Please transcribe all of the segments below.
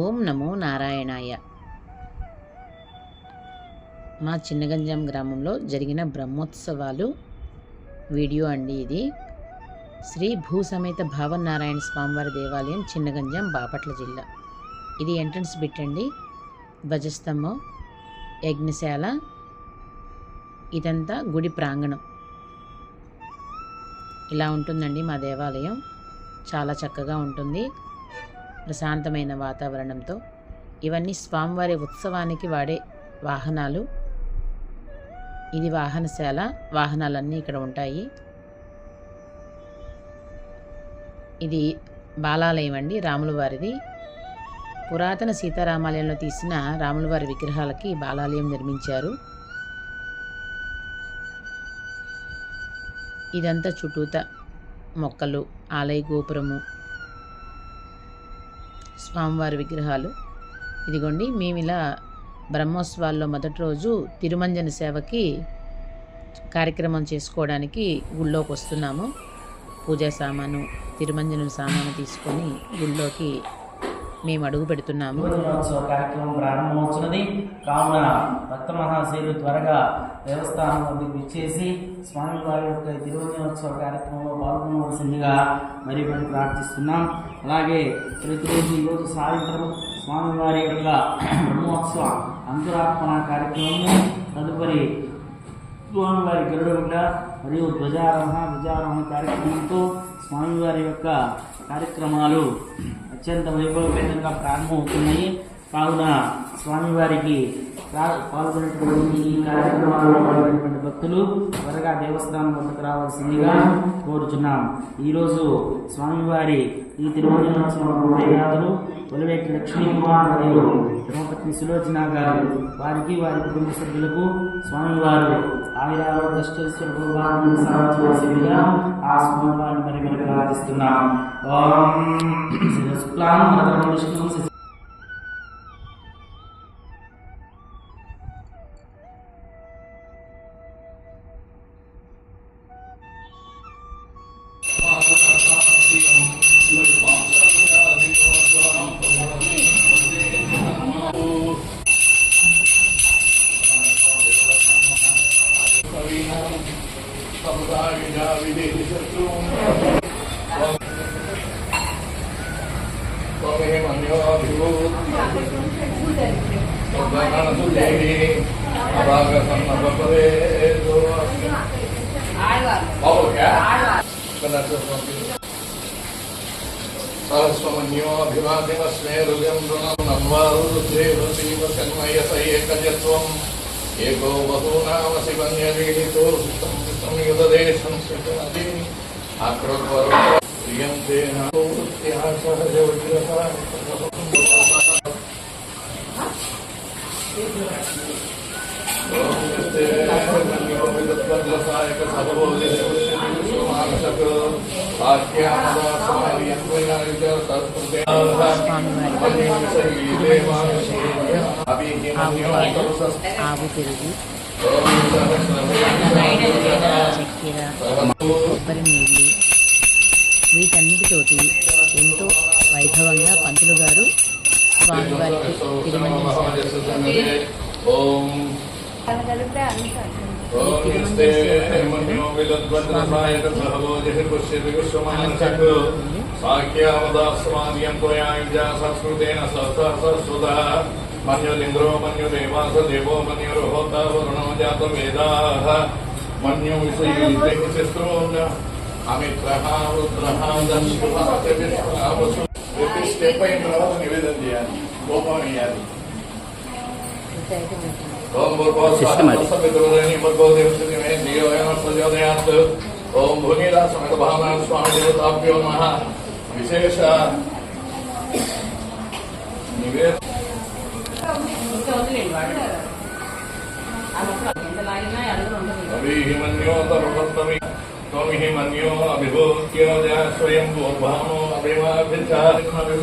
ఓం నమో నారాయణాయ. మా చిన్నగంజాం గ్రామంలో జరిగిన బ్రహ్మోత్సవాలు వీడియో అండి ఇది. శ్రీ భూసమేత భావనారాయణ స్వామివారి దేవాలయం చిన్నగంజాం బాపట్ల జిల్లా. ఇది ఎంట్రన్స్ బిట్ అండి. ధ్వజస్తంభం యజ్ఞశాల ఇదంతా గుడి ప్రాంగణం. ఇలా ఉంటుందండి మా దేవాలయం. చాలా చక్కగా ఉంటుంది. ప్రశాంతమైన వాతావరణంతో ఇవన్నీ స్వామివారి ఉత్సవానికి వాడే వాహనాలు. ఇది వాహనశాల. వాహనాలన్నీ ఇక్కడ ఉంటాయి. ఇది బాలాలయం అండి రాముల వారిది. పురాతన సీతారామాలయంలో తీసిన రాముల వారి విగ్రహాలకి బాలాలయం నిర్మించారు. ఇదంతా చుట్టూత మొక్కలు ఆలయ గోపురము స్వామివారి విగ్రహాలు. ఇదిగోండి మేము ఇలా బ్రహ్మోత్సవాల్లో మొదటి రోజు తిరుమంజన సేవకి కార్యక్రమం చేసుకోవడానికి గుళ్ళోకి వస్తున్నాము. పూజా సామాను తిరుమంజనం సామాను తీసుకొని గుళ్ళోకి మేము అడుగు పెడుతున్నాము. కార్యక్రమం ప్రారంభమవుతున్నది. కావున భక్త మహాశైలు త్వరగా దేవస్థానం ఇచ్చేసి స్వామివారి యొక్క తిరువదినోత్సవ కార్యక్రమంలో పాల్గొనవలసిందిగా మరి మనం ప్రార్థిస్తున్నాం. అలాగే ప్రతిరోజు ఈరోజు సాయంత్రం స్వామివారి యొక్క బ్రహ్మోత్సవ అంకురార్పణ కార్యక్రమము. తదుపరి స్వామివారి గరుడ మరియు ధ్వజారోహణ ధ్వజారోహణ కార్యక్రమంతో స్వామివారి యొక్క కార్యక్రమాలు అత్యంత వైభవపేతంగా ప్రారంభమవుతున్నాయి. కావున స్వామివారికి రా- పాల్గొనేటువంటి ఈ కార్యక్రమాల్లో పాల్గొనేటువంటి భక్తులు త్వరగా దేవస్థానం వద్దకు రావాల్సిందిగా కోరుచున్నాం. ఈరోజు స్వామివారి ఈ తిరుమలోత్సవం ఉదయాదులు ఒలివేటి లక్ష్మీ కుమార్ మరియు ధర్మపత్ని సులోచన గారు వారికి వారి కుటుంబ సభ్యులకు స్వామివారు ఆయురారోగ్యశ్వర సాధించవలసిందిగా ఆ స్వామివారిని మరి మరి ప్రార్థిస్తున్నాం ఓం శిరస్ప్లాం వరదం విష్ణుం శశి- సన్మయసైకజత్వం ఏకో బహూనామ శివన్యలీతో సంయుగదేశం శివనది ఆక్రోద్వరం ఆవు చక్కెర కొబ్బరి నీళ్ళు వీటన్నిటితోటి ఎంతో వైభవంగా పంతులు గారు స్వామివారికి ओमस्ते हेमन्योगिलद्वन्द्रसायतसहवोजहिर्पश्यतिविश्वमानचक् साख्यावदास्मादियं त्वयायुजा संस्कृतेन सस्तः सरस्वतः मन्युरिन्द्रो मन्युदेवास देवो मन्युर्होता वरुणो जातं वेदाः मन्यो विषयुते शत्रून् अमित्रः रुद्रः दंशुः सिस्टम है ओम भूमिरा समेत भावना स्वामी देवताभ्यो नमः विशेष निवेद अभी मन्यो तरुणोत्तमी स्वामी मन्यो अभिभूत्य स्वयं भूभामो अभिमाभिचारिभिमानः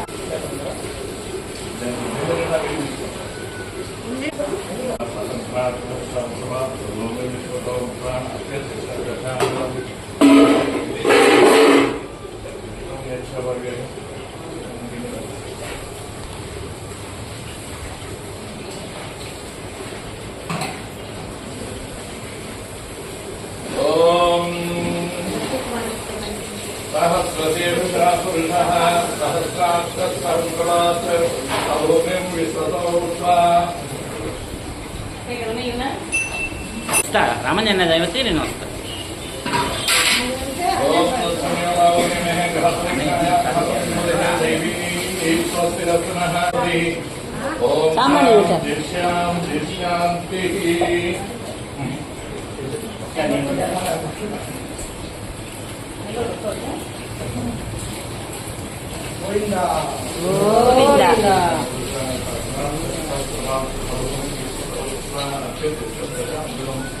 რომელიც მოთავსდა აკეთებს საკუთარ ამბავს. ეს არის सामान्य न जायते ऋणोस्त सामान्य गोविंदा गोविंदा Thank you.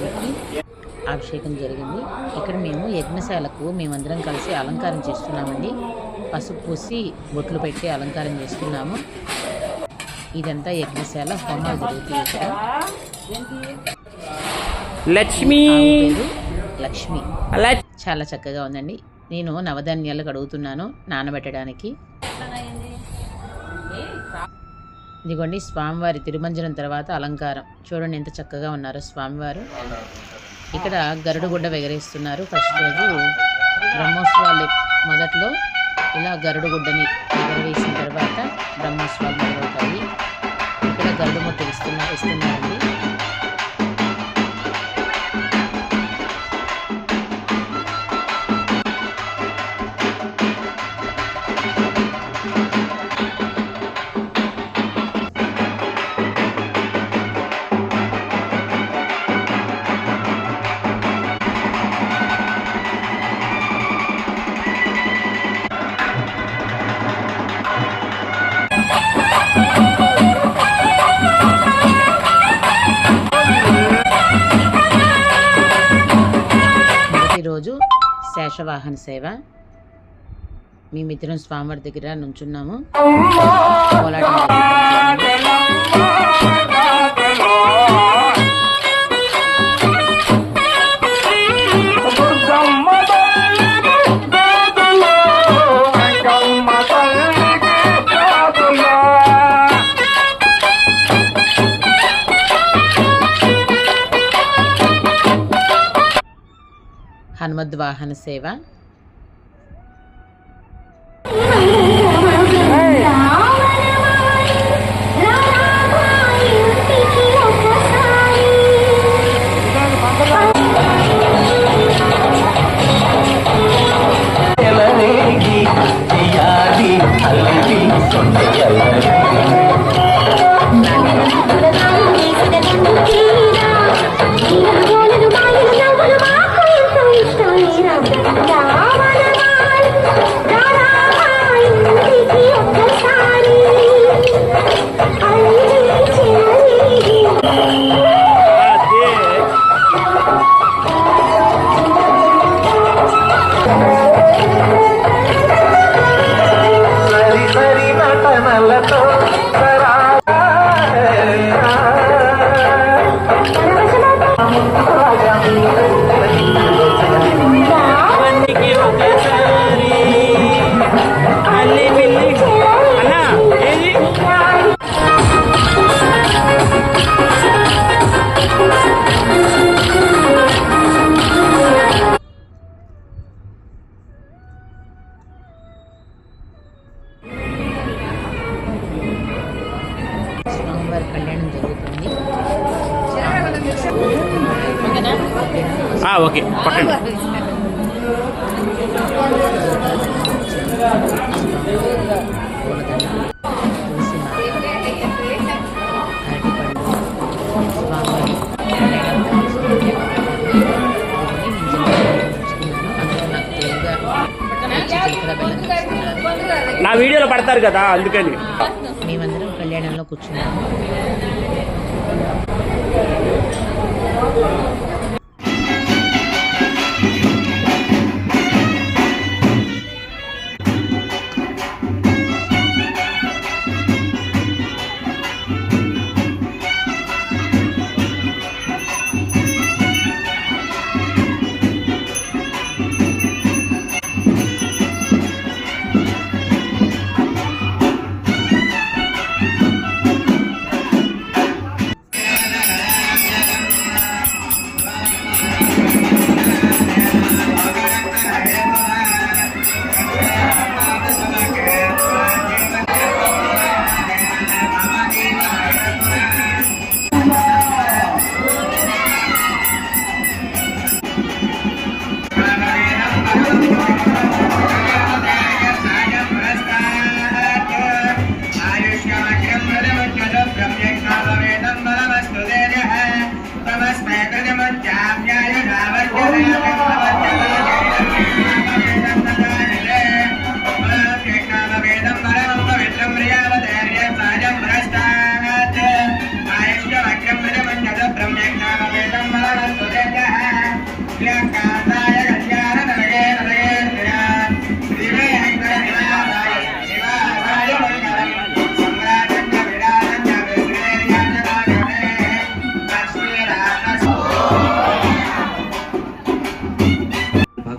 అభిషేకం జరిగింది. ఇక్కడ మేము యజ్ఞశాలకు మేమందరం కలిసి అలంకారం చేస్తున్నామండి. పసుపు పూసి బొట్లు పెట్టి అలంకారం చేస్తున్నాము. ఇదంతా యజ్ఞశాల హోమాలు జరుగుతాయి ఇక్కడ లక్ష్మి! లక్ష్మి. అలా చాలా చక్కగా ఉందండి. నేను నవధాన్యాలు కడుగుతున్నాను నానబెట్టడానికి. ఇదిగోండి స్వామివారి తిరుమంజనం తర్వాత అలంకారం. చూడండి ఎంత చక్కగా ఉన్నారో స్వామివారు. ఇక్కడ గరుడుగుడ్డ ఎగరేస్తున్నారు ఫస్ట్ రోజు బ్రహ్మోత్సవాలు మొదట్లో ఇలా గరుడు గుడ్డని ఎగరవేసిన తర్వాత బ్రహ్మోత్సవాలు మొదలవుతాయి. ఇక్కడ గరుడు మొత్తం ఇస్తున్నారు. ఇస్తున్నారండి శేషవాహన సేవ మేమిద్దరం స్వామివారి దగ్గర నుంచున్నాము కోలాటం హనుమద్వాహన సేవ. ఆ వీడియోలో పడతారు కదా అందుకని. మేమందరం కళ్యాణంలో కూర్చున్నాము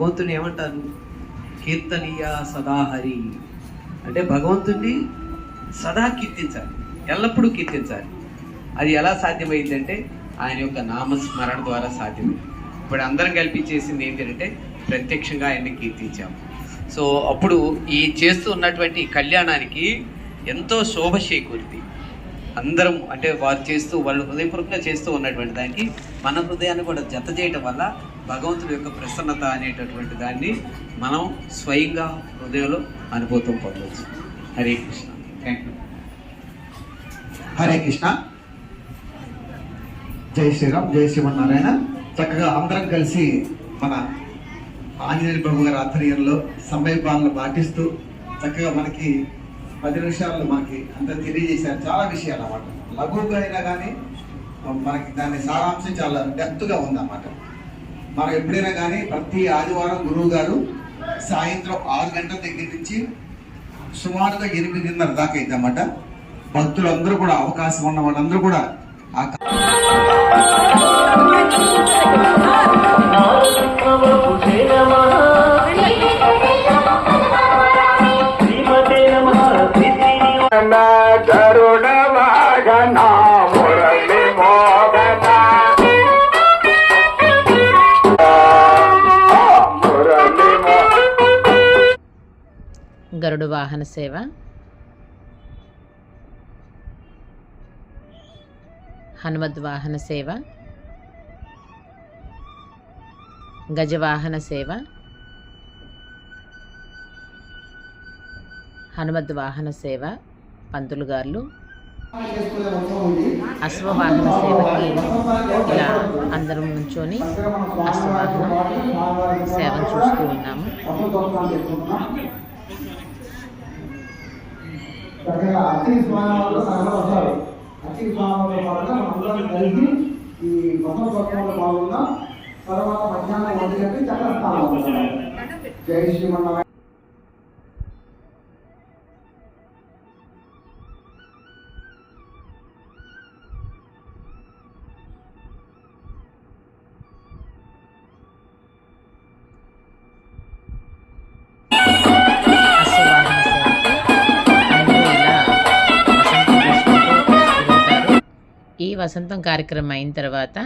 భగవంతుని ఏమంటారు? కీర్తనీయ సదాహరి. అంటే భగవంతుణ్ణి సదా కీర్తించాలి. ఎల్లప్పుడూ కీర్తించాలి. అది ఎలా సాధ్యమైందంటే ఆయన యొక్క నామస్మరణ ద్వారా సాధ్యమైంది ఇప్పుడు అందరం కలిపి చేసింది ఏంటంటే ప్రత్యక్షంగా ఆయన్ని కీర్తించాము. సో అప్పుడు ఈ చేస్తూ ఉన్నటువంటి కళ్యాణానికి ఎంతో శోభ చేకూరింది. అందరం అంటే వారు చేస్తూ వాళ్ళు హృదయపూర్వకంగా చేస్తూ ఉన్నటువంటి దానికి మన హృదయాన్ని కూడా జత చేయటం వల్ల భగవంతుడి యొక్క ప్రసన్నత అనేటటువంటి దాన్ని మనం స్వయంగా హృదయంలో అనుభూతం పొందవచ్చు Hare Krishna. Thank you Hare Krishna. జై శ్రీరామ్ జై శ్రీమన్నారాయణ. చక్కగా అందరం కలిసి మన ఆంజనేయ ప్రభు గారి ఆధ్వర్యంలో సమయపాలను పాటిస్తూ చక్కగా మనకి పది నిమిషాల్లో మనకి అంత తెలియజేశారు. చాలా విషయాలు అన్నమాట. లఘువుగా అయినా కానీ మనకి దాని సారాంశం చాలా డెప్త్గా ఉందన్నమాట. మనం ఎప్పుడైనా కానీ ప్రతి ఆదివారం గురువు గారు సాయంత్రం ఆరు గంటల దగ్గర నుంచి సుమారుగా ఎనిమిదిన్నర దాకా అయిందన్నమాట భక్తులందరూ కూడా అవకాశం ఉన్న వాళ్ళందరూ కూడా ఆ వాహన సేవ. హనుమద్ వాహన సేవ. గజవాహన సేవ. హనుమద్ వాహన సేవ. పంతులు గారులు. అశ్వవాహన సేవకి ఇలా అందరం నుంచొని అశ్వవాహన సేవను చూస్తూ ఉన్నాము. చక్కగా అచ్చి స్వామి వాళ్ళు సగం వస్తారు. అచ్చి స్వామి పాటుగా మనందరం కలిసి ఈ వసంతోత్సవంలో పాల్గొన్నాం తర్వాత మధ్యాహ్నం ఒంటి గంట చక్ర స్థానం జై శ్రీమన్నారాయణ వసంతం కార్యక్రమం అయిన తర్వాత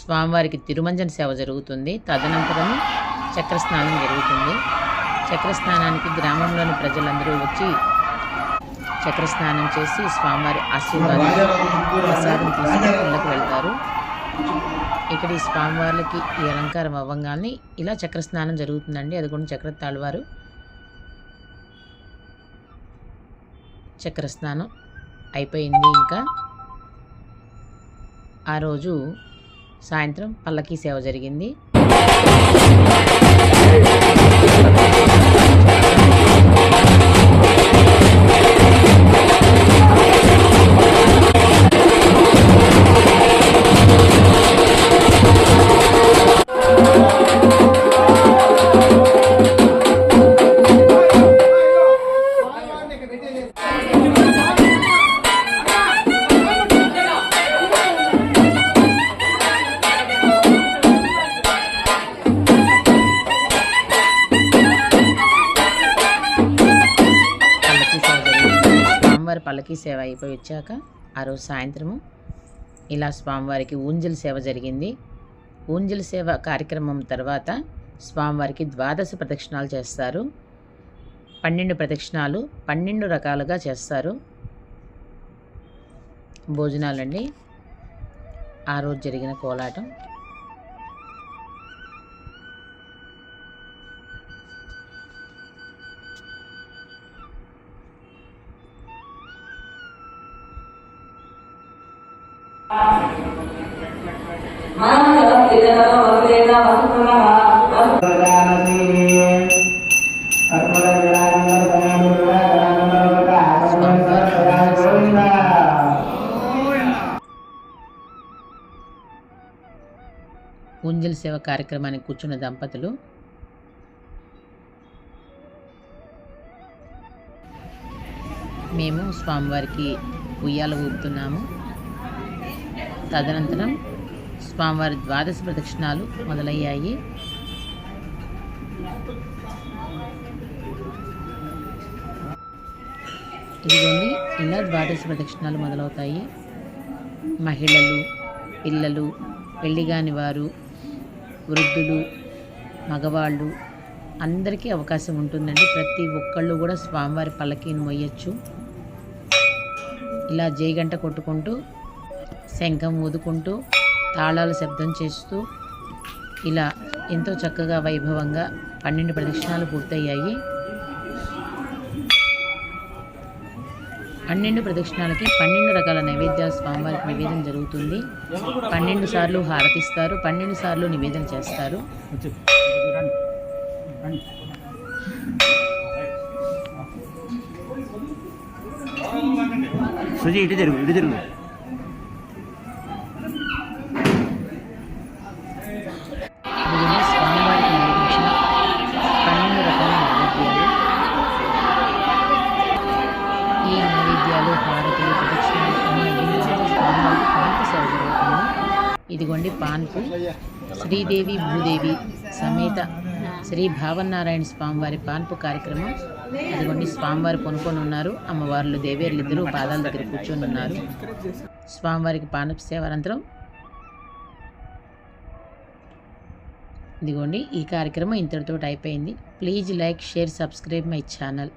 స్వామివారికి తిరుమంజన సేవ జరుగుతుంది. తదనంతరం చక్రస్నానం జరుగుతుంది. చక్రస్నానానికి గ్రామంలోని ప్రజలందరూ వచ్చి చక్రస్నానం చేసి స్వామివారి ఆశీర్వాదం ప్రసాదం తీసుకుని ఇళ్ళకు వెళ్తారు. ఇక్కడ ఈ స్వామివార్లకి ఈ అలంకారం అవ్వగానే ఇలా చక్ర స్నానం జరుగుతుందండి. అది కూడా చక్ర తాళ్వారు చక్ర స్నానం అయిపోయింది ఇంకా. ఆ రోజు సాయంత్రం పల్లకీ సేవ జరిగింది. స్వామివారి సేవ అయిపోయి వచ్చాక ఆ రోజు సాయంత్రము ఇలా స్వామివారికి ఊంజల్ సేవ జరిగింది. ఊంజల్ సేవ కార్యక్రమం తర్వాత స్వామివారికి ద్వాదశ ప్రదక్షిణాలు చేస్తారు. పన్నెండు ప్రదక్షిణాలు పన్నెండు రకాలుగా చేస్తారు. భోజనాలండి. ఆ రోజు జరిగిన కోలాటం. ఊంజల్ సేవ కార్యక్రమానికి కూర్చున్న దంపతులు. మేము స్వామివారికి ఉయ్యాల ఊపుతున్నాము. తదనంతరం స్వామివారి ద్వాదశ ప్రదక్షిణాలు మొదలయ్యాయి. ఇదిగోండి ఇలా ద్వాదశ ప్రదక్షిణాలు మొదలవుతాయి. మహిళలు పిల్లలు పెళ్ళిగాని వారు వృద్ధులు మగవాళ్ళు అందరికీ అవకాశం ఉంటుందండి. ప్రతి ఒక్కళ్ళు కూడా స్వామివారి పల్లకీని మొయ్యచ్చు. ఇలా జైగంట కొట్టుకుంటూ శంఖం ఊదుకుంటూ తాళాలు శబ్దం చేస్తూ ఇలా ఎంతో చక్కగా వైభవంగా పన్నెండు ప్రదక్షిణాలు పూర్తయ్యాయి. పన్నెండు ప్రదక్షిణాలకి పన్నెండు రకాల నైవేద్యాలు స్వామివారికి నివేదన జరుగుతుంది. పన్నెండు సార్లు హారతిస్తారు పన్నెండు సార్లు నివేదన చేస్తారు. సుజీ ఇటు తిరుగు ఇటు తిరుగు. జరుగుతుంది పాన్పు శ్రీదేవి భూదేవి సమేత శ్రీ భావనారాయణ స్వామివారి పాన్పు కార్యక్రమం. అదిగోండి స్వామివారు కొనుక్కొని ఉన్నారు. అమ్మవార్లు దేవేర్లు ఇద్దరు పాదాల దగ్గర కూర్చొని ఉన్నారు. స్వామివారికి పానపు సేవ అనంతరం ఇదిగోండి ఈ కార్యక్రమం ఇంతటితో అయిపోయింది. Please like share subscribe my channel.